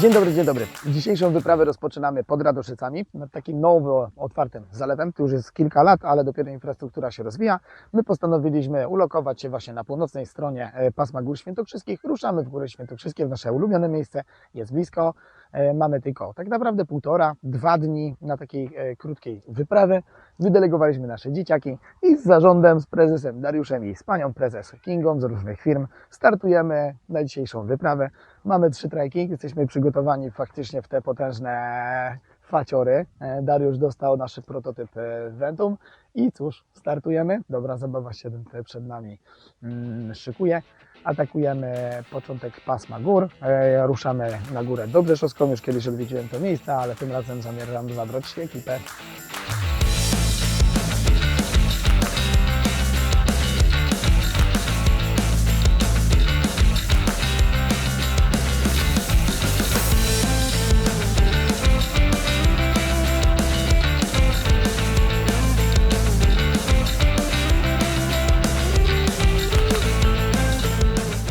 Dzień dobry, dzień dobry. Dzisiejszą wyprawę rozpoczynamy pod Radoszycami, nad takim nowo otwartym zalewem. To już jest kilka lat, ale dopiero infrastruktura się rozwija. My postanowiliśmy ulokować się właśnie na północnej stronie e, pasma Gór Świętokrzyskich. Ruszamy w Góry Świętokrzyskie, w nasze ulubione miejsce. Jest blisko. E, Mamy tylko tak naprawdę półtora, dwa dni na takiej e, krótkiej wyprawy. Wydelegowaliśmy nasze dzieciaki i z zarządem, z prezesem Dariuszem i z panią prezes Kingą z różnych firm startujemy na dzisiejszą wyprawę. Mamy trzy trajki, jesteśmy przygotowani faktycznie w te potężne faciory. E, Dariusz dostał nasz prototyp Ventum i cóż, startujemy. Dobra zabawa się przed nami mm, szykuje. Atakujemy początek pasma gór, e, ruszamy na górę Dobrzeszowską. Już kiedyś odwiedziłem to miejsce, ale tym razem zamierzam zabrać ekipę.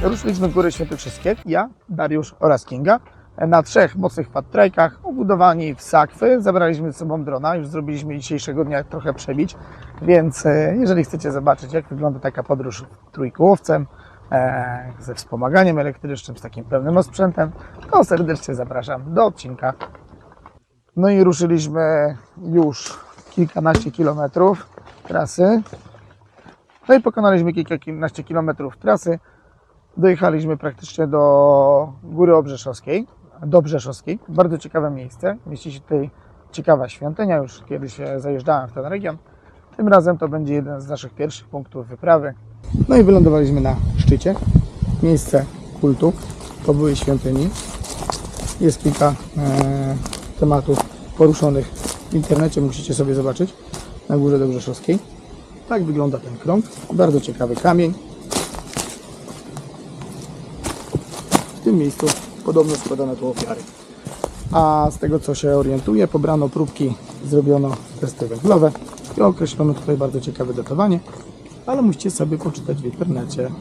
Ruszyliśmy w Góry Świętokrzyskie, ja, Dariusz oraz Kinga, na trzech mocnych patrajkach, obudowani w sakwy. Zabraliśmy ze sobą drona, już zrobiliśmy dzisiejszego dnia trochę przebić, więc e, jeżeli chcecie zobaczyć, jak wygląda taka podróż trójkołowcem, e, ze wspomaganiem elektrycznym, z takim pełnym osprzętem, to serdecznie zapraszam do odcinka. No i ruszyliśmy już kilkanaście kilometrów trasy. No i pokonaliśmy kilkanaście kilometrów trasy. Dojechaliśmy praktycznie do Góry Obrzeszowskiej, do Brzeszowskiej. Bardzo ciekawe miejsce. Mieści się tutaj ciekawa świątynia. Już kiedyś e, zajeżdżałem w ten region. Tym razem to będzie jeden z naszych pierwszych punktów wyprawy. No i wylądowaliśmy na szczycie. Miejsce kultu po byłej świątyni. Jest kilka e, tematów poruszonych w internecie. Musicie sobie zobaczyć na Górze Dobrzeszowskiej. Tak wygląda ten krąg. Bardzo ciekawy kamień. Tym miejscu podobno składano tu ofiary. A z tego co się orientuję, pobrano próbki, zrobiono testy węglowe i określono tutaj bardzo ciekawe datowanie, ale musicie sobie poczytać w internecie,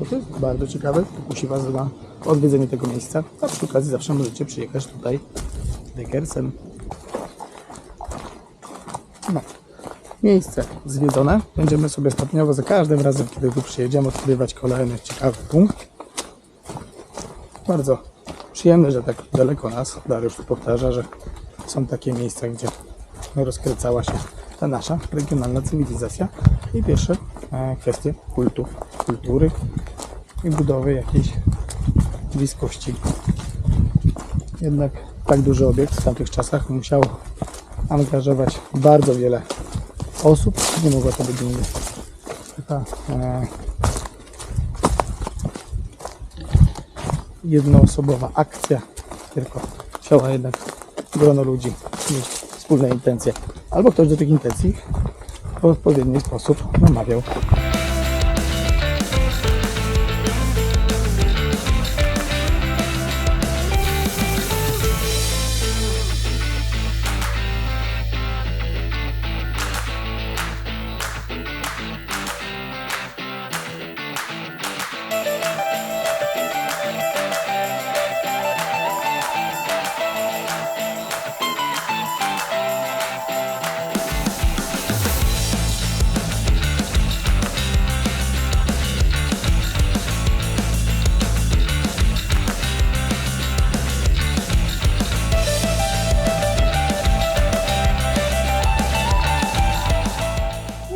bo to jest bardzo ciekawe, kusi Was na odwiedzenie tego miejsca, a przy okazji zawsze możecie przyjechać tutaj dekersem. No. Miejsce zwiedzone. Będziemy sobie stopniowo za każdym razem, kiedy tu przyjedziemy, odkrywać kolejny ciekawy punkt bardzo przyjemne, że tak daleko nas, Dariusz tu powtarza, że są takie miejsca, gdzie rozkręcała się ta nasza regionalna cywilizacja i pierwsze e, kwestie kultów, kultury i budowy jakiejś bliskości. Jednak tak duży obiekt w tamtych czasach musiał angażować bardzo wiele osób. Nie mogła to być inny. Taka e, jednoosobowa akcja, tylko chciała jednak grono ludzi mieć wspólne intencje. Albo ktoś do tych intencji w odpowiedni sposób namawiał.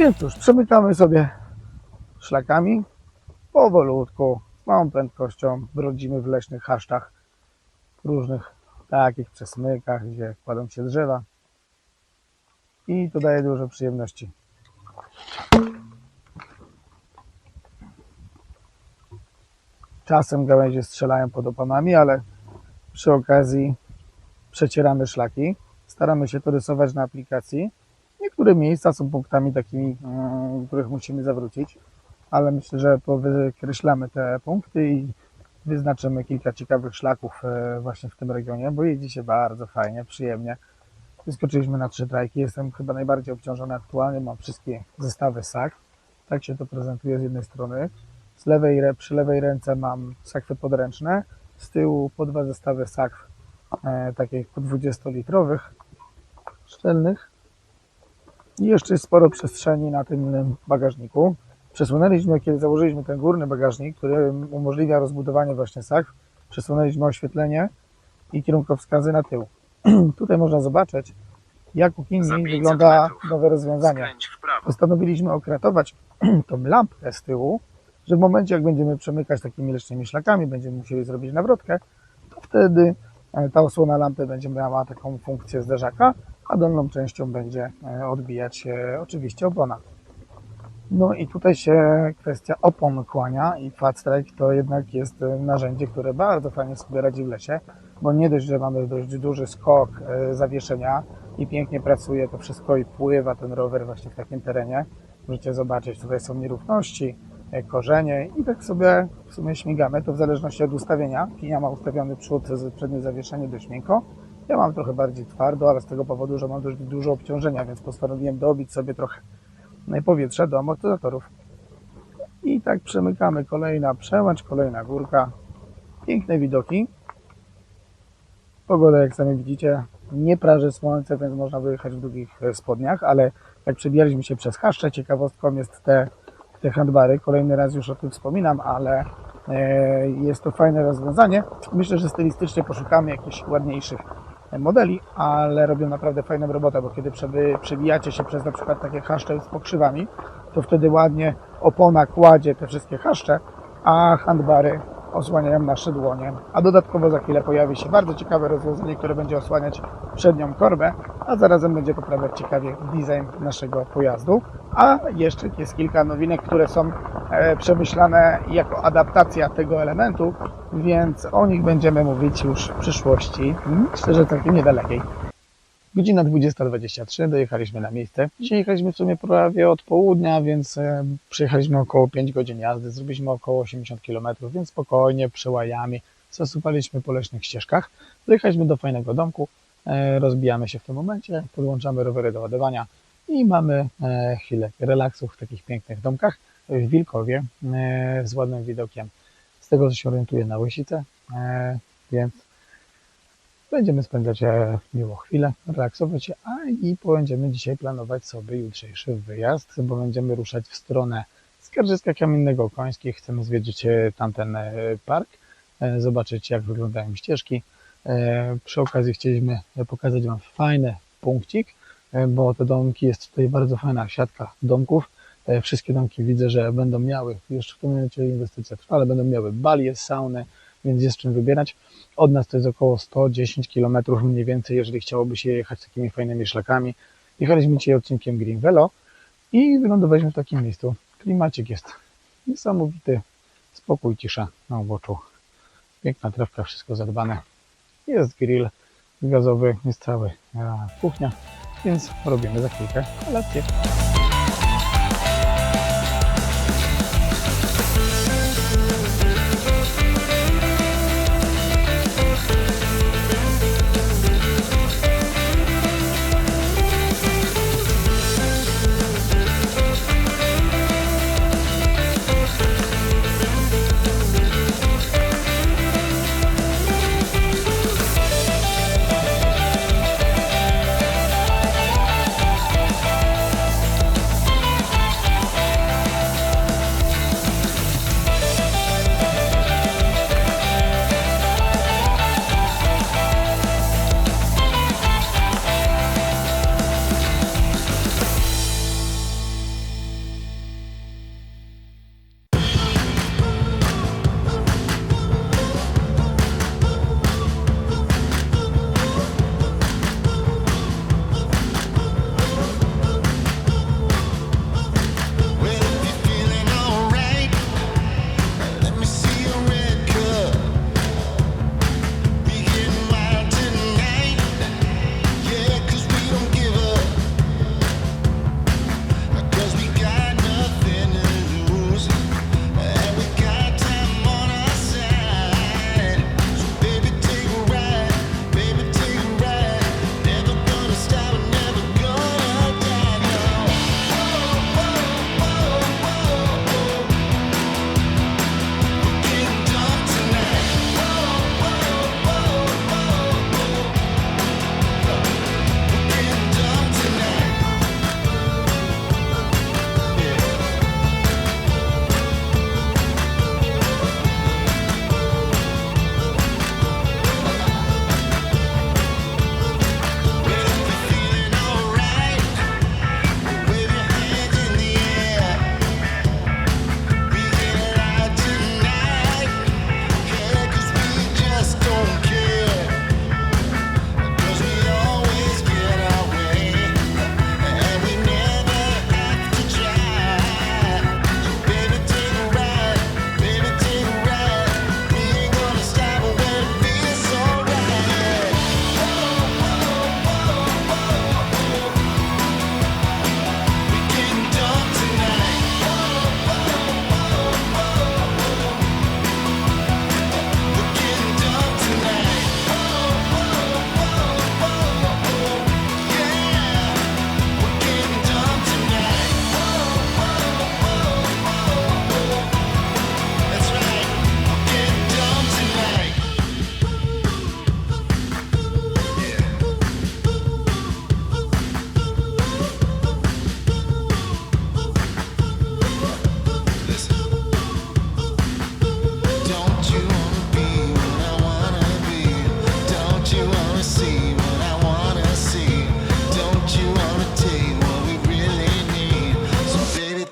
Więc cóż, przemykamy sobie szlakami powolutku, małą prędkością, brodzimy w leśnych chaszczach, różnych takich przesmykach, gdzie kładą się drzewa i to daje dużo przyjemności. Czasem gałęzie strzelają pod oponami, ale przy okazji przecieramy szlaki. Staramy się to rysować na aplikacji. Niektóre miejsca są punktami takimi, mm, których musimy zawrócić, ale myślę, że powykreślamy te punkty i wyznaczymy kilka ciekawych szlaków e, właśnie w tym regionie, bo jeździ się bardzo fajnie, przyjemnie. Wyskoczyliśmy na trzy trajki, jestem chyba najbardziej obciążony aktualnie, mam wszystkie zestawy SAK. Tak się to prezentuje z jednej strony. Z lewej, przy lewej ręce mam sakwy podręczne, z tyłu po dwa zestawy sakw e, takich po 20-litrowych, szczelnych. I jeszcze jest sporo przestrzeni na tym bagażniku. Przesunęliśmy, kiedy założyliśmy ten górny bagażnik, który umożliwia rozbudowanie właśnie sakw, przesunęliśmy oświetlenie i kierunkowskazy na tył. Tutaj można zobaczyć, jak u 500 wygląda nowe rozwiązanie. Postanowiliśmy okratować tą lampkę z tyłu, że w momencie, jak będziemy przemykać takimi leśnymi szlakami, będziemy musieli zrobić nawrotkę, to wtedy e, ta osłona lampy będzie miała taką funkcję zderzaka, a dolną częścią będzie e, odbijać się oczywiście opona. No i tutaj się kwestia opon kłania i Fatstrike to jednak jest e, narzędzie, które bardzo fajnie sobie radzi w lesie, bo nie dość, że mamy dość duży skok e, zawieszenia i pięknie pracuje to wszystko i pływa ten rower właśnie w takim terenie. Możecie zobaczyć, tutaj są nierówności, korzenie i tak sobie w sumie śmigamy, to w zależności od ustawienia. Kinia ma ustawiony przód, przednie zawieszenie dość miękko. Ja mam trochę bardziej twardo, ale z tego powodu, że mam dość dużo obciążenia, więc postanowiłem dobić sobie trochę powietrza do amortyzatorów. I tak przemykamy kolejna przełęcz, kolejna górka. Piękne widoki. Pogoda, jak sami widzicie, nie praży słońce, więc można wyjechać w długich spodniach, ale jak przebijaliśmy się przez chaszcze, ciekawostką jest te, te handbary. Kolejny raz już o tym wspominam, ale e, jest to fajne rozwiązanie. Myślę, że stylistycznie poszukamy jakichś ładniejszych modeli, ale robią naprawdę fajną robotę, bo kiedy przebijacie się przez na przykład takie chaszcze z pokrzywami, to wtedy ładnie opona kładzie te wszystkie chaszcze, a handbary osłaniają nasze dłonie. A dodatkowo za chwilę pojawi się bardzo ciekawe rozwiązanie, które będzie osłaniać przednią korbę, a zarazem będzie poprawiać ciekawie design naszego pojazdu. A jeszcze jest kilka nowinek, które są e, przemyślane jako adaptacja tego elementu, więc o nich będziemy mówić już w przyszłości. Myślę, że całkiem niedalekiej. Godzina 20.23, dojechaliśmy na miejsce. Dzisiaj jechaliśmy w sumie prawie od południa, więc e, przyjechaliśmy około 5 godzin jazdy, zrobiliśmy około 80 km, więc spokojnie, przełajami, zasupaliśmy po leśnych ścieżkach. Dojechaliśmy do fajnego domku, e, rozbijamy się w tym momencie, podłączamy rowery do ładowania i mamy e, chwilę relaksu w takich pięknych domkach w Wilkowie z ładnym widokiem. Z tego, co się orientuję na Łysicę, więc Będziemy spędzać e, miło chwilę, relaksować się, a i będziemy dzisiaj planować sobie jutrzejszy wyjazd, bo będziemy ruszać w stronę Skarżyska Kamiennego Końskich. Chcemy zwiedzić e, tamten e, park, zobaczyć jak wyglądają ścieżki. Przy okazji chcieliśmy pokazać Wam fajny punkcik, bo te domki, jest tutaj bardzo fajna siatka domków. Wszystkie domki widzę, że będą miały, jeszcze w tym momencie inwestycja trwa, ale będą miały balie, sauny, więc jest czym wybierać. Od nas to jest około 110 km mniej więcej, jeżeli chciałoby się jechać takimi fajnymi szlakami. Jechaliśmy dzisiaj odcinkiem Green Velo i wylądowaliśmy w takim miejscu. Klimacik jest niesamowity, spokój, cisza na uboczu. Piękna trawka, wszystko zadbane. Jest grill gazowy, jest cały kuchnia, więc robimy za chwilkę kolację.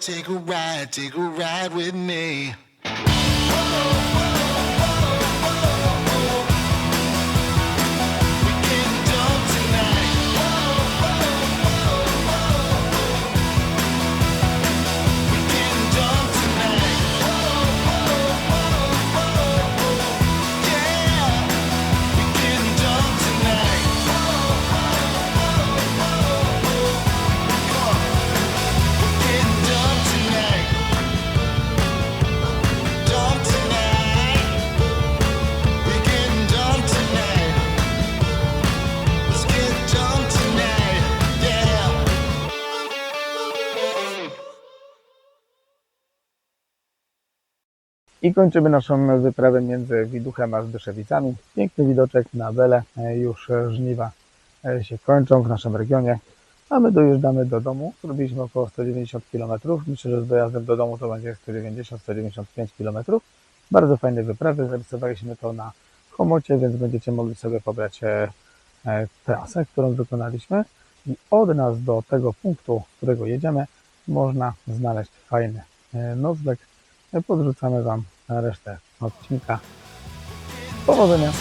Take a ride, take a ride with me. We I kończymy naszą wyprawę między Widuchem a Zbyszewicami. Piękny widoczek na Bele. E, Już żniwa e, się kończą w naszym regionie. A my dojeżdżamy do domu. Zrobiliśmy około 190 km. Myślę, że z dojazdem do domu to będzie 190-195 km. Bardzo fajne wyprawy. Zarysowaliśmy to na Chomocie, więc będziecie mogli sobie pobrać e, trasę, którą wykonaliśmy. I od nas do tego punktu, którego jedziemy, można znaleźć fajny nocleg. Podrzucamy Wam resztę odcinka. Powodzenia!